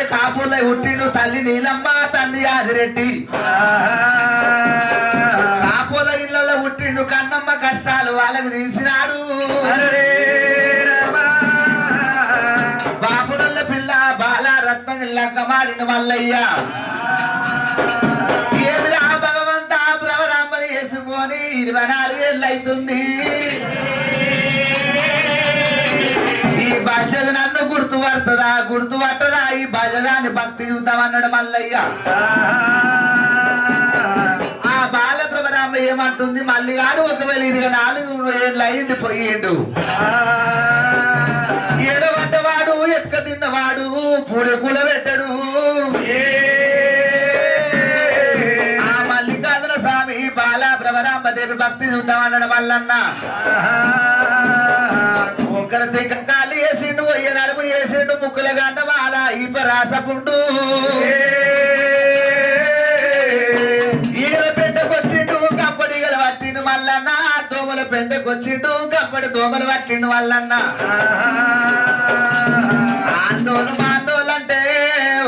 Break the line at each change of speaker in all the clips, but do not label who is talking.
అదే కాపుల పుట్టిండు తల్లి నీలమ్మ తండ్రి యాదిరెడ్డి. కాపుల ఇళ్ళలో పుట్టిండు కన్నమ్మ కష్టాలు వాళ్ళకి తీసినాడు. బాపురల్ల పిల్ల బాల రత్నం లంకమాడిన మల్లయ్య. ఏమిరా భగవంత ప్రవరామని వేసుకొని ఇరవై నాలుగేళ్ళు అవుతుంది ఈ బాధ్యత నన్ను గుర్తుపడుతుందా గుర్తుపట్టదా ఈ బాధ్యతాన్ని భక్తి చూద్దామన్నాడు మల్లయ్య. ఆ బాల ప్రభరామ ఏమంటుంది? మళ్ళీ కాడు ఒకవేళ ఇరవై నాలుగు ఏళ్ళు అయింది పోయిండు. ఏడవంటవాడు ఎత్క తిన్నవాడు పూడి కుల పెట్టడు. ఆ మల్లికార్జున స్వామి బాల ప్రభరామదేవి భక్తి చూద్దామన్నాడు మల్లన్న. ఒకరి దిగ్గ వేసిండు ఒయ్య నడుపు వేసిండు ముక్కుల గంట మాల ఇప్ప రాసపుండు ఈగల పెంటకొచ్చిండు కప్పడి గల పట్టిండు మల్లన్న దోమల పెంటకొచ్చిండు కప్పడి దోమలు పట్టిండు మల్లన్న. ఆందోళన మాందోళన అంటే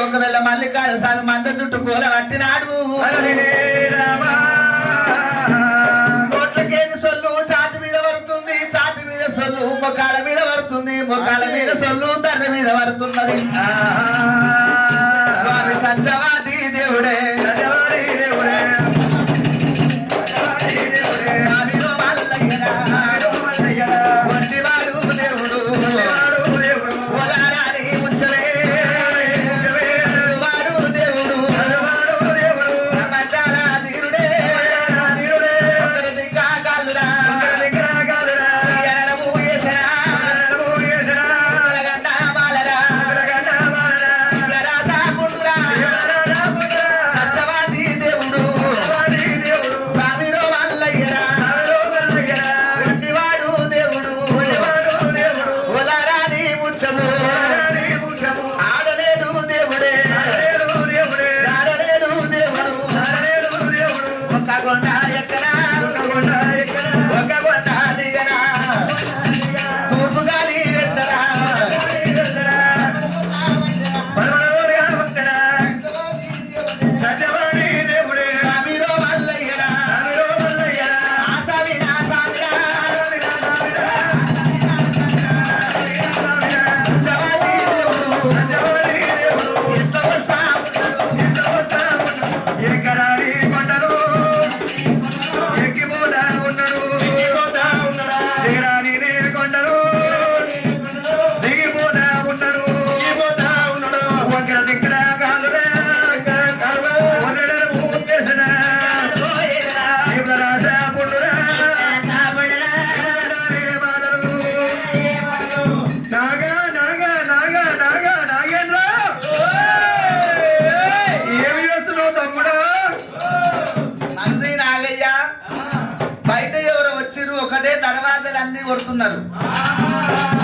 ఒకవేళ మల్లికార్జున స్వామి మంద చుట్టూ కూల పట్టినాడు. మొక్కల మీద పడుతుంది మొక్కల మీద సొల్లు దండ మీద పడుతున్నది. స్వామి సంచవాది దేవుడే. కొడుతున్నారు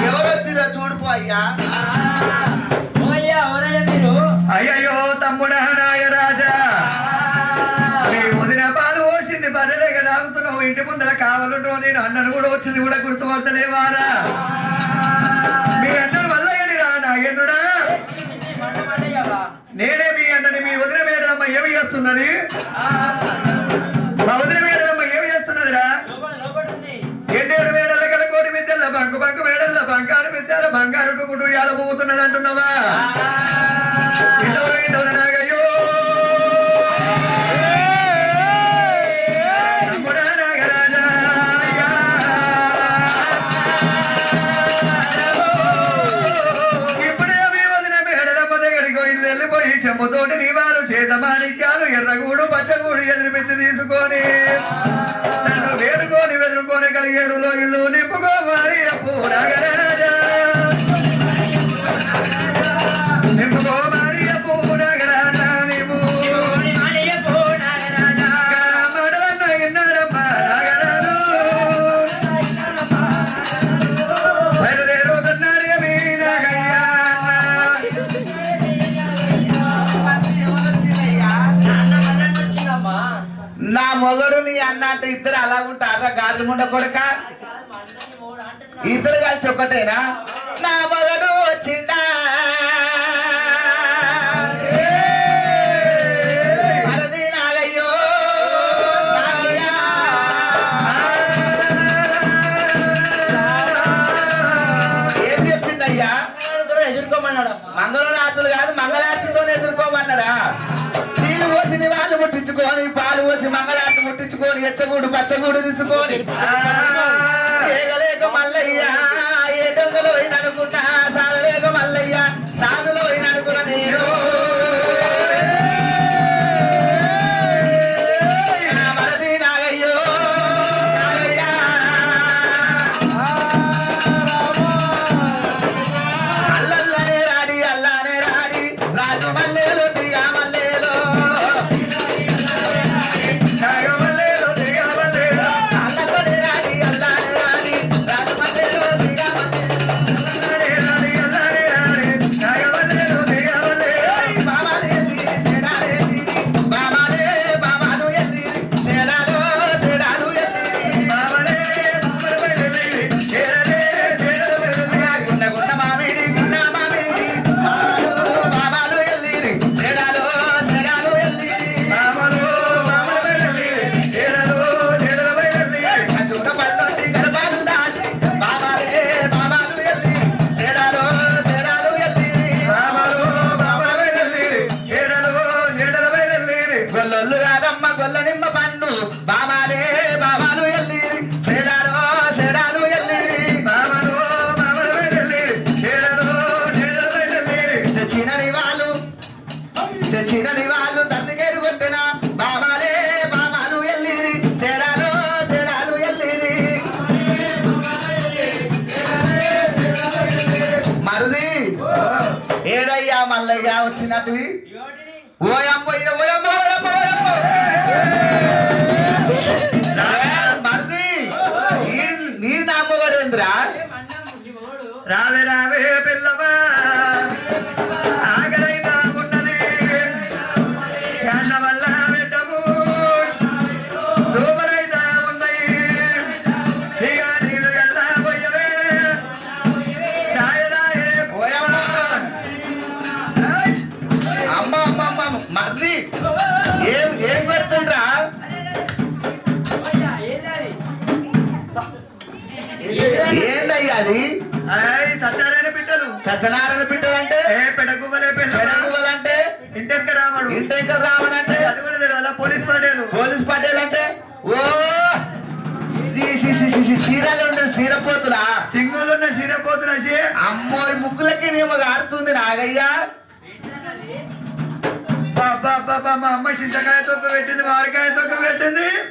ఎవరు వచ్చిరో చూడుపో అయ్యా.
అయ్యయ్యో తమ్ముడా నాగరాజా మీ వదిన పాలు పోసింది బర్రెలేక తాగుతున్నావు. ఇంటి ముందర కావాలంటో నేను అన్నను కూడా వచ్చింది కూడా గుర్తుపడతలేవారా? మీ అన్నను వల్ల రా నాగేంద్రుడా. నేనే మీ అన్నని మీ వదిన మేడలమ్మ ఏమి చేస్తున్నది? మా వదిన మేడలమ్మ ఏమి చేస్తున్నదిరా? బంగారు మిద్దెల బంగారు టుకుటు ఇవాళ పోతున్నాడు అంటున్నావా? ఇప్పుడే వదిన ఇల్లు వెళ్ళిపోయి చెమ్మతోటి నీవాలు చేత మాణిక్యాలు ఎర్రగూడు పచ్చగూడు ఎదిరిపించి తీసుకొని ఇద్దరు
నీ అన్న అంటే ఇద్దరు అలా ఉంటారా గాజు ముండ కొడక? ఇద్దరు కలిసి ఒకటేనా? నా మొదలు వచ్చిందా మంగళరాత్రులు కాదు మంగళారతితోనే ఎదుర్కోమన్నారా వాళ్ళు పాలు పోసి మంగళ ముట్టించుకొని ఎచ్చగూడు పచ్చగూడు తీసుకొని. ఏగలేక మల్లయ్య ఏ దొంగలో అనుకుంటా సాగలేక మల్లయ్య సాగులో మల్లయ్య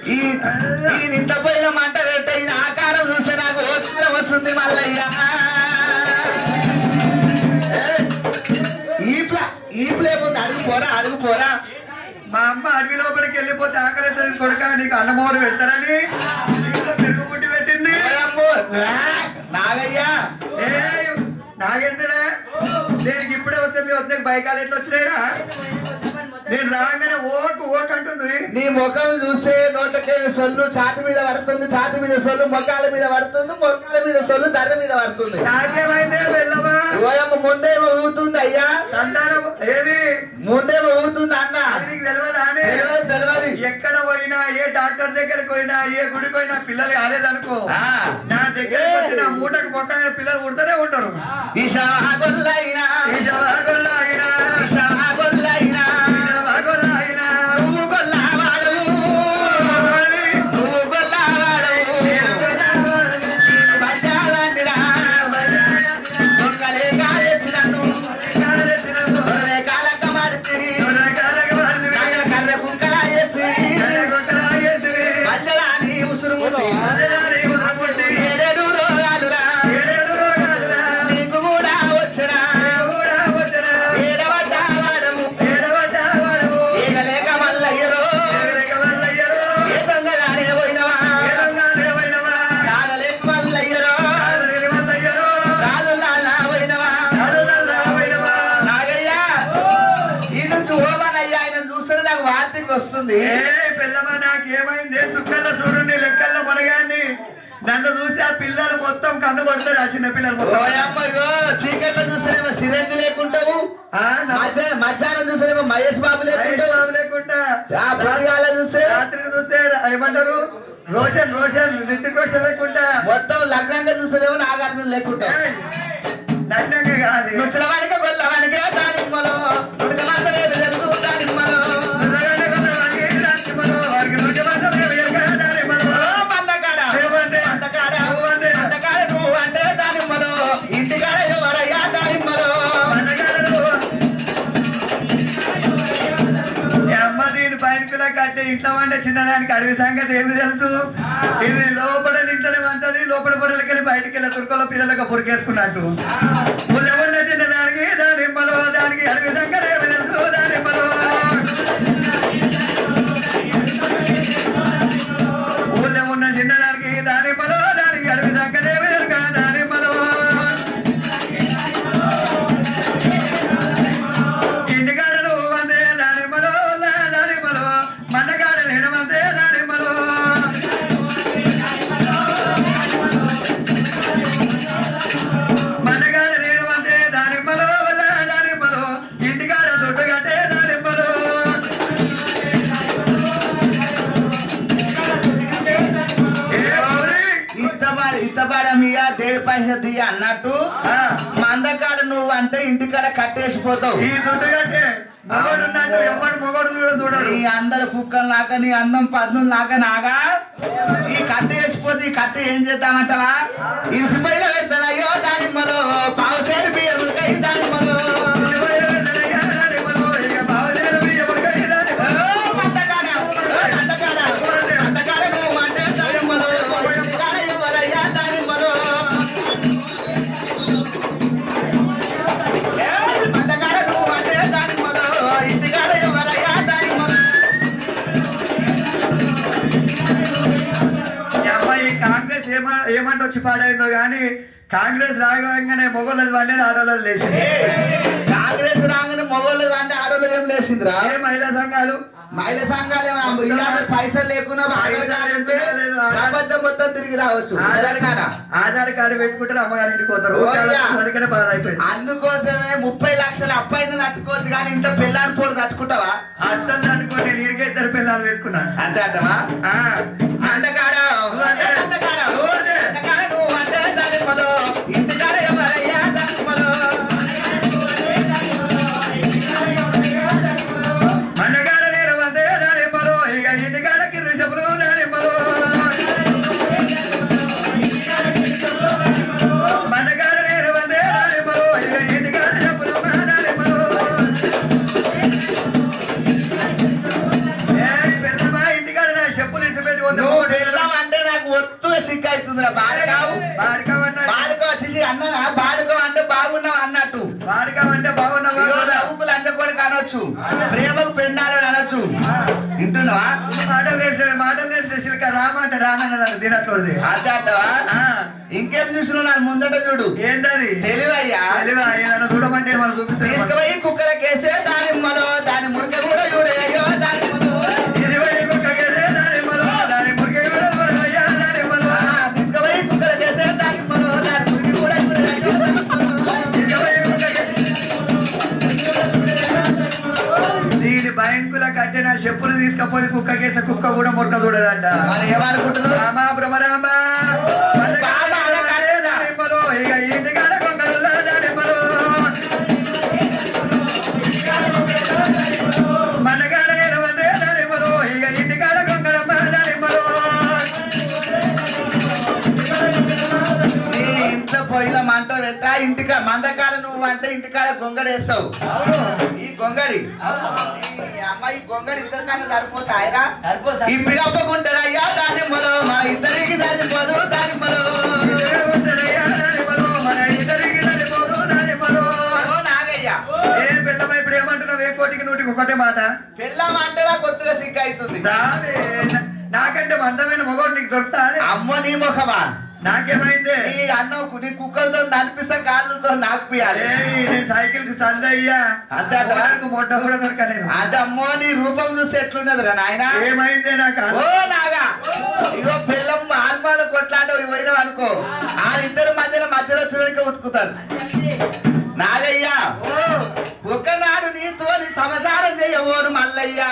ఈ ఈ నింట పోయిన మంట పెట్ట ఈ ఆకారం చూస్తే నాకు ఓచన వస్తుంది మల్లయ్య. ఈ ప్లా ఈ ప్లే ముందు అడుగు పోరా అడుగు పోరా.
మా అమ్మ అడవి లోపలికి వెళ్ళిపోతే ఆకలి కొడుక నీకు అన్నమోరు పెడతారని? ఇంట్లో పెరుగు పుట్టి పెట్టింది
నాగయ్యా.
నాగేంద్రుడా? దేనికి ఇప్పుడే వస్తే మీ వస్తే బైకాలు ఎట్లా వచ్చినాయిరా నేను రాగానే ఓకు ఓక్ అంటుంది.
నీ ముఖం చూస్తే నోటకే సొల్లు ఛాతి మీద పడుతుంది ఛాతి మీద సొల్లు మొక్కల మీద పడుతుంది మొక్కల మీద సొల్లు ధర మీద పడుతుంది.
నాకేమైందే వెళ్ళవా?
ఓయమ్మ ముందేమో ఊతుంది అయ్యా?
సంతానం ఏది?
ముందేమో ఊతుంది అన్న.
నీకు తెలియదా
తెలియదు
ఎక్కడ పోయినా ఏ డాక్టర్ దగ్గరికి పోయినా ఏ గుడికి పోయినా పిల్లలు కాలేదనుకో. నా వచ్చిన మూటకు మొక్క పిల్లలు పుడతానే ఉంటారు. ఈ
వస్తుంది
ఏ పిల్లమ్మ నాకేమైంది? సుక్కల్ల సూర్యుని లెక్కల్ల మనగాన్ని నన్ను చూసి ఆ పిల్లలు మొత్తం కన్ను పడతారు ఆ చిన్న పిల్లలు మొత్తం.
చీకట్లో చూస్తేనేమో సిరంజి లేకుంటావు? మధ్యాహ్నం చూస్తేనేమో మహేష్ బాబు లేకుంటావు?
బాబు లేకుండా
ఆ పొద్దుగాల చూస్తే.
రాత్రికి చూస్తే ఏమంటారు? రోషన్ రోషన్ రితిక్ రోషన్ లేకుండా.
మొత్తం లగ్నంగా చూస్తేనేమో నాగార్జున లేకుంటావు
ఏయ్, నగ్నంగా కాదు.
నువ్వు చిలవానిక గొల్లవానిక
కంటే ఇంట్లో అంటే చిన్నదానికి అడవి సంగతి ఏమి తెలుసు? ఇది లోపల ఇంట్లోనే వంటది లోపల పొరలకి వెళ్ళి బయటికి వెళ్ళి తుర్కలో పిల్లలకు పురికేసుకున్నట్టు ఎవరిన చిన్నదానికి దానిమ్మలో దానికి అడవి సంగతి ఏమి తెలుసు? దానిమ్మలో
పైసలు అన్నట్టు. మందకాడ నువ్వు అంటే ఇంటికాడ కట్టేసిపోతావు
ఈ దుడ్డు కట్టే.
నీ అందరు కుక్కలు నాక నీ అందం పద్నులు నాక నాగా. ఈ కట్ట వేసిపోతే ఈ కట్ట ఏం చేద్దామంటావా? ఇసుపైలో అయ్యో దానిమ్మలో పావు సేరు బియ్యం ఉడకాయి
కాంగ్రెస్ ఏమ ఏమంట వచ్చి పాడైందో గాని కాంగ్రెస్ రాగానే మొగోళ్ళది వండేది ఆడోళ్ళది లేచింది.
కాంగ్రెస్ రాగానే మొగోళ్ళు అంటే ఆడోళ్ళు ఏం లేచిందిరా?
ఏ మహిళా సంఘాలు?
మహిళా సంఘాలు పైసలు లేకుండా ప్రపంచం మొత్తం తిరిగి రావచ్చు.
ఆధార్ కార్డు పెట్టుకుంటే అమ్మగారి ఇంటికి పోతారు.
అందుకోసమే ముప్పై లక్షల అప్పైన తట్టుకోవచ్చు కానీ ఇంత పిల్లని పోరు తట్టుకుంటావా
అస్సలు అనుకోండి నీడికే ఇద్దరు పిల్లలు పెట్టుకున్నాను.
అంతే అంటవా?
ఆ,
అంతకాడ అంతకాడ అంతకాడ నువ్వు అంటే అనొచ్చు వింటున్నావా?
మాటలు నేర్చే మాటలు నేర్చే శిల్క రామ అంటే రానన్నదాన్ని తినట్లోది
అదే అంటావా? ఇంకేం చూసినావు నాకు ముందట చూడు.
ఏంటది?
తెలివయ్యా.
తెలివా? ఏదైనా చూడమంటే మనం చూపిస్తే
కుక్కలకేసే దానిమ్మలో దాని మురిక కూడా
చెప్పులు తీసుకపోయి కుక్క కేసే కుక్క కూడా మురక చూడదంట. రామ భ్రమరామ
మంట పెట్టా ఇంటికా మందకాడ నువ్వు అంటే ఇంటికాడ గొంగడేస్తావు ఈ గొంగడి ఈ గొంగడి ఇద్దరికన్నా సరిపోతాయిరా?
సరిపోతా
ఈ దానిమ్మలో. మన ఇద్దరికి దానిమ్మలో
కోటికి నూటికి ఒకటే మాట?
పిల్లం అంటే నాకు కొత్తగా సిగ్గు అవుతుంది.
నాకంటే మందమైన మగవాడు నీకు దొరుకుతా?
అమ్మ నీ ముఖమా
నాకేమైంది?
అన్నం నీ కుక్కలతో నడిపిస్తా గాళ్ళతో నాకు పియాలి.
ఏయ్, నేను సైకిల్కి సందయ్యా
అంతే అంటావా?
నాకు మొట్ట కూడా దొరక నేను
అదమ్మో నీ రూపం చూస్తే ఎట్లున్నదిరా నాయన?
ఏమైంది నాకు
ఓ నాగా ఇగో పిల్లం ఆల్మాల కొట్లాట పోయినావు అనుకో. వాళ్ళిద్దరి మధ్యలో మధ్యలో చూడక ఉతుకుతారు. నాగయ్యా
ఓ,
ఒకనాడు నీతో నీ చేయవోను మల్లయ్యా.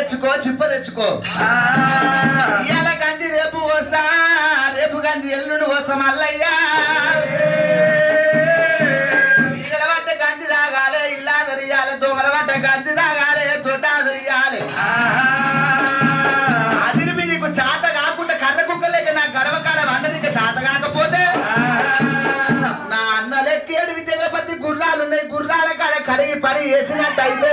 తెచ్చుకో చిప్ప తెచ్చుకో ఇవాళ గంజి రేపు వస్తా రేపు గంజి ఎల్లుండి వస్తా మల్లయ్యా. పట్ట గంజి తాగాలి ఇలా దరియాలి పట్ట గంజి తాగాలి దొడ్డ దరియాలి. అదిరిమి నీకు చాత కాకుండా కర్ర కుక్కలేక నా గర్వకాల వంట నీకు చాత కాకపోతే నా అన్న లెక్కేడు జగపతి గుర్రాలు ఉన్నాయి గుర్రాల కాడ కడిగి పని చేసినట్టయితే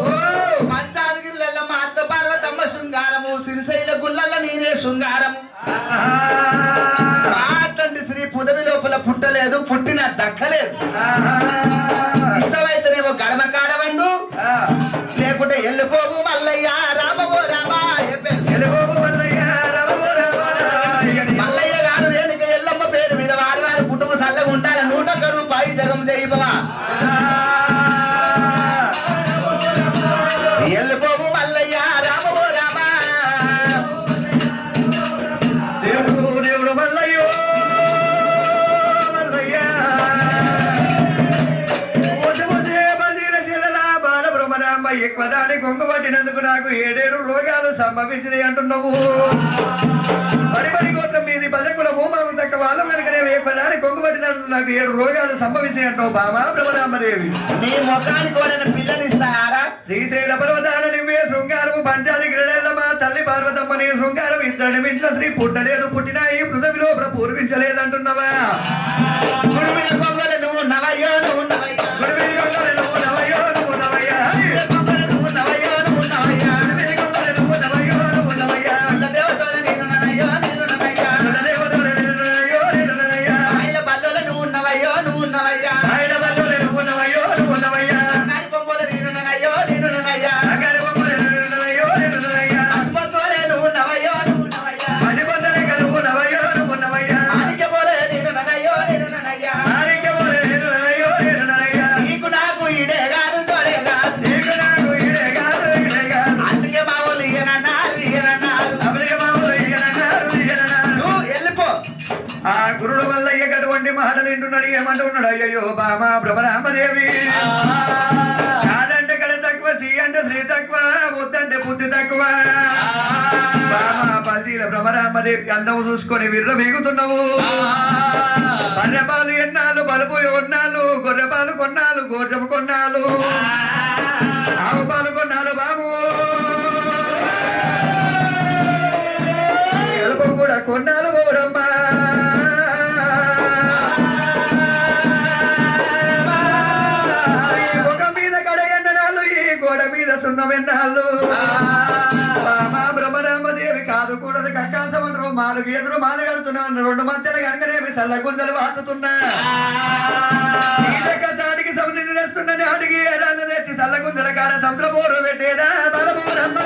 ఓ మంచాదిగిరిల మా అత్త పార్వతమ్మ శృంగారము సిరిశైల గుళ్ళల్లో నేనే శృంగారము. అట్లాంటి శ్రీ పుదవి లోపల పుట్టలేదు పుట్టిన దక్కలేదు. ఇష్టమైతేనేమో గడమ కాడవండు లేకుంటే వెళ్ళిపోవు
కొంగు పట్టినందుకు నాకు ఏడేడు రోగాలు సంభవించినాయి అంటున్నావు. మరి మరి గోత్రం మీది పల్లెకుల భూమాకు తక్క వాళ్ళ వెనకనే ఎక్కువ దాని కొంగు పట్టినందుకు నాకు ఏడు రోగాలు సంభవించాయి అంటావు బామా బ్రహ్మరామదేవి.
నీ కోరిన
శ్రీశైల పర్వతాల నివ్వే శృంగారము పంచాలి గిరడెల్లమ్మ తల్లి పార్వతమ్మని శృంగారం ఇద్దరిని మించిన స్త్రీ పుట్టలేదు పుట్టినా ఈ పృథివి లోపల పూర్వించలేదంటున్నావా?
గుడిమిల కొంగలు నువ్వు నవయ్యో
వింటున్నాడు ఏమంటున్నాడు? అయ్యయ్యో బామా భ్రమరామదేవి కాదంటే కడ తక్కువ శ్రీ అంటే శ్రీ తక్కువ వద్దంటే బుద్ధి తక్కువ. బామా పల్లీల భ్రమరామదేవి అందము చూసుకొని విర్ర వీగుతున్నావు బర్రెపాలు ఎన్నాళ్ళు బలుపు కొన్నాళ్ళు గొర్రెపాలు కొన్నాళ్ళు గోర్జము కొన్నాళ్ళు. ఆవు పాలు కొన్నాళ్ళు బాబు. ఎలుపు కూడా కొన్నాళ్ళు బోరమ్మా మాలుగు ఎదురు మాలు కడుతున్నాను రెండు మధ్యలు కనుకనేమి సల్ల గుంజలు వాతుతున్నా. సాటికి నేస్తున్నని అడిగి ఎడాళ్ళు తెచ్చి సల్ల గుంజల కాడ సముద్ర బోరు పెట్టేదా బలబోరమ్మ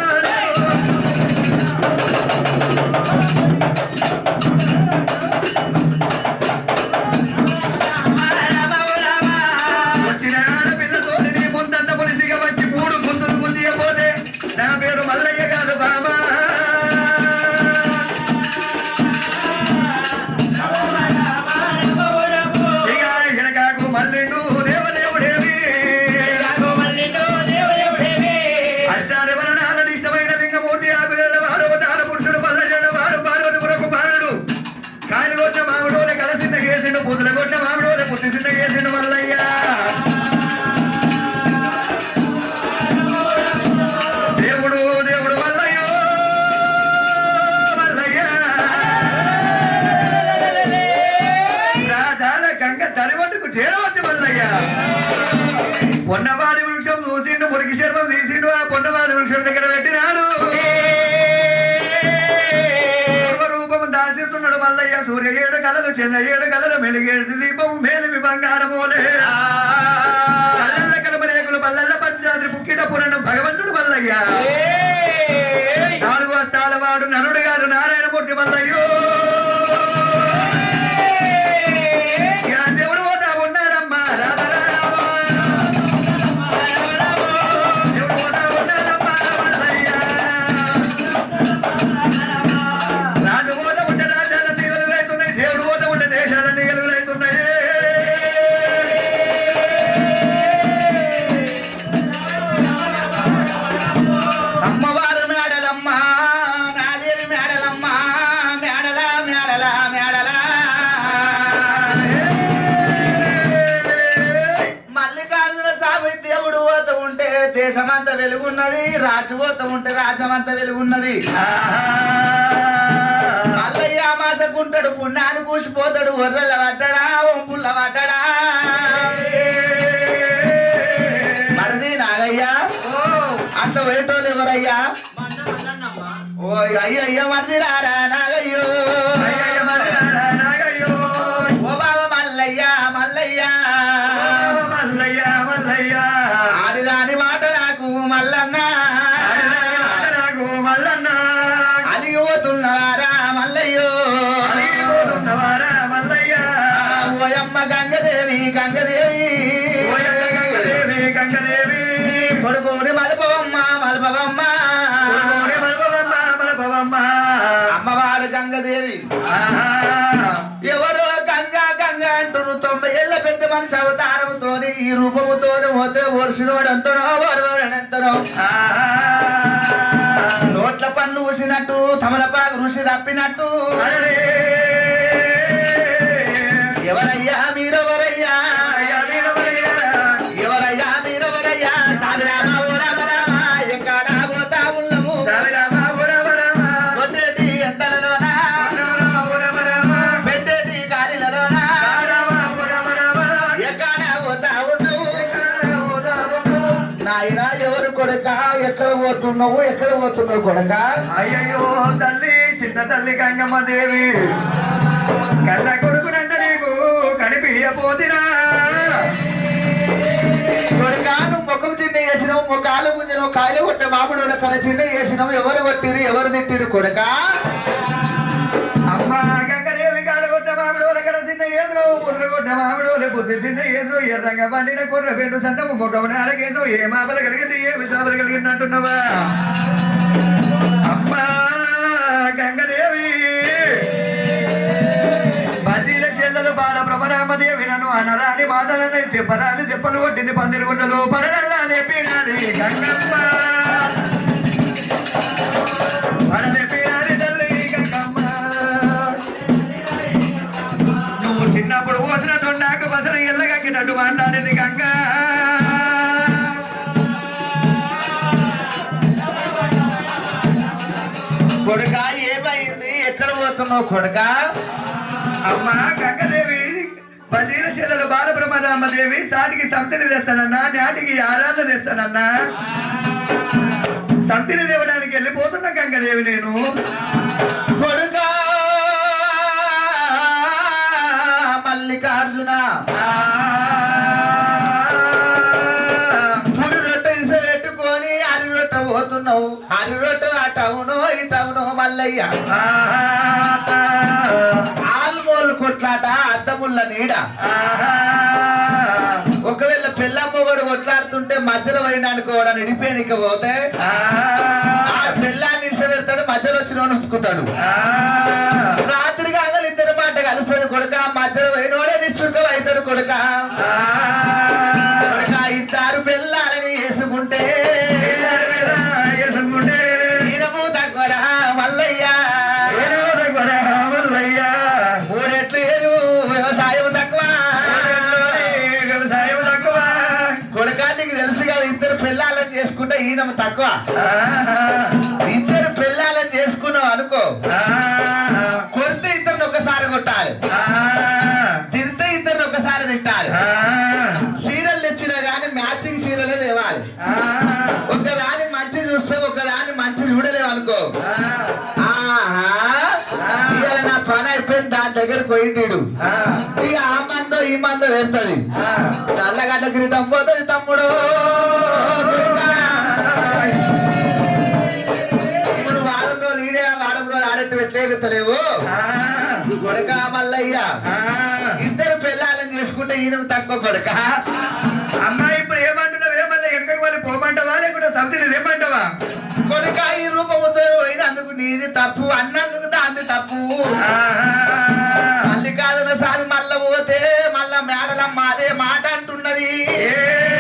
చంద్ర ఏడు కలలు మెలిగేడు దీపం మేలిమి బంగారమోలే కళ్ళ కలప రేకులు పల్లెల్ల పంచాద్రి ముక్కిట పురాణం భగవంతుడు మల్లయ్య నాలుగు వస్తాల వాడు నరుడు గారు నారాయణమూర్తి మల్లయ్యో
అట్లా వేటోళ్ళు ఎవరయ్యా? ఓ అయ్య అయ్య మరిది రారా నాగయ్యో. ఓ బావ మల్లయ్య మల్లయ్య.
మల్లయ్య మల్లయ్య
ఆడిదాని మాట నాకు మల్లన్న.
నాకు మల్లన్న
అలిగిపోతున్నారా మల్లయ్యో
అలిగిపోతున్నవారా మల్లయ్య.
ఓయమ్మ గంగదేవి గంగదేవి. రూపముతో ఈ రూపముతోని పోతే ఒడిసినోడు ఎంతనో ఎంతనో నోట్ల పన్ను ఊసినట్టు తమలపాకు ఋషి తప్పినట్టు. పోతున్నావు ఎక్కడ పోతున్నావు కొడక?
అయ్యయ్యో తల్లి చిన్న తల్లి గంగమ్మ దేవి కన్న కొడుకునంట నీకు కనిపించపోతినా
ముఖం చిన్న వేసినావు ముఖాలు కాయలు కొట్టే మామిడి కన చిన్న వేసినావు. ఎవరు కొట్టిరు ఎవరు తిట్టిరు కొడక?
ముద్రగొట్ట మామిడోల బుద్ధి చిన్న ఏసురు ఎర్రంగా పండిన కుర్ర పెండు సంతము ముఖమున అలగేసు ఏ మాపలు కలిగింది ఏ విశాపలు కలిగింది అంటున్నావా? అమ్మా గంగదేవి! బదీల చెల్లెలు బాల ప్రభరామదేవి నన్ను అనరాని మాటలని తిప్పరాని తిప్పలు కొట్టింది పందిరి గుడ్డలు పరదల్లా చెప్పినది గంగమ్మ!
కొడక ఏమైంది? ఎక్కడ పోతున్నావు కొడక?
అమ్మా గంగదేవి బలీల బాల బాలబ్రహ్మరామదేవి సాటికి సంతిని తెస్తానన్నా నాటికి ఆరాధన తెస్తానన్నా. సంతిని దేవడానికి వెళ్ళిపోతున్నా గంగదేవి నేను.
మల్లయ్య ఆల్మోల్ కొట్లాట అద్దముల్ల నీడ. ఒకవేళ పిల్లమ్మ కూడా కొట్లాడుతుంటే మధ్యలో పోయినానికి కూడా నిడిపోయానికి పోతే. పెడతాడు మధ్యలో వచ్చిన ఉతుకుతాడు రాత్రి కాగలు ఇద్దరు మాట కలుస్తుంది కొడుక మధ్యలో పోయినోడే నిశ్చుర్కం అవుతాడు కొడుక. తక్కువ. ఇద్దరు పిల్లాలని చేసుకున్నావు అనుకో. కొడితే ఇద్దరిని ఒకసారి కొట్టాలి. తింటే ఇద్దరిని ఒకసారి తింటాలి. చీరలు తెచ్చినా గానీ మ్యాచింగ్ చీరలే తేవాలి. ఒకదాని మంచి చూస్తే ఒకదాని మంచి చూడలేవు అనుకో. నా పని అయిపోయింది దాని దగ్గర పోయిండు ఇక ఆ మందో ఈ మందో వేస్తుంది. నల్లగడ్డ కిరీటం పోతుంది తమ్ముడు. పెట్టలేగుతలేవు కొడక మల్లయ్య. ఇద్దరు పిల్లలని చేసుకుంటే ఈయన తక్కువ కొడక?
అమ్మాయి ఇప్పుడు ఏమంటున్నావు? ఏమన్నా వెనకకి వాళ్ళు పోమంటావా? లేకుంటే సబ్సిడీ ఏమంటావా
కొడుక ఈ రూపముతో పోయినందుకు నీది తప్పు అన్నందుకు దాన్ని తప్పు. మల్లికార్జున స్వామి మళ్ళా పోతే మళ్ళా మేడలమ్మ అదే మాట అంటున్నది. ఏమిగా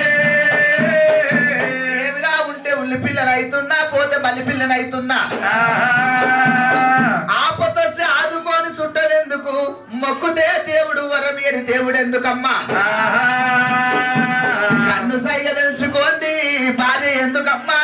అవుతున్నా పోతే పిల్లని అవుతున్నా ఆపతొస్తే ఆదుకొని సుట్టనెందుకు? మొక్కుతే దేవుడు వరమేరి దేవుడు ఎందుకమ్మా కన్ను సైగ తెలుసుకోండి భార్య ఎందుకమ్మా?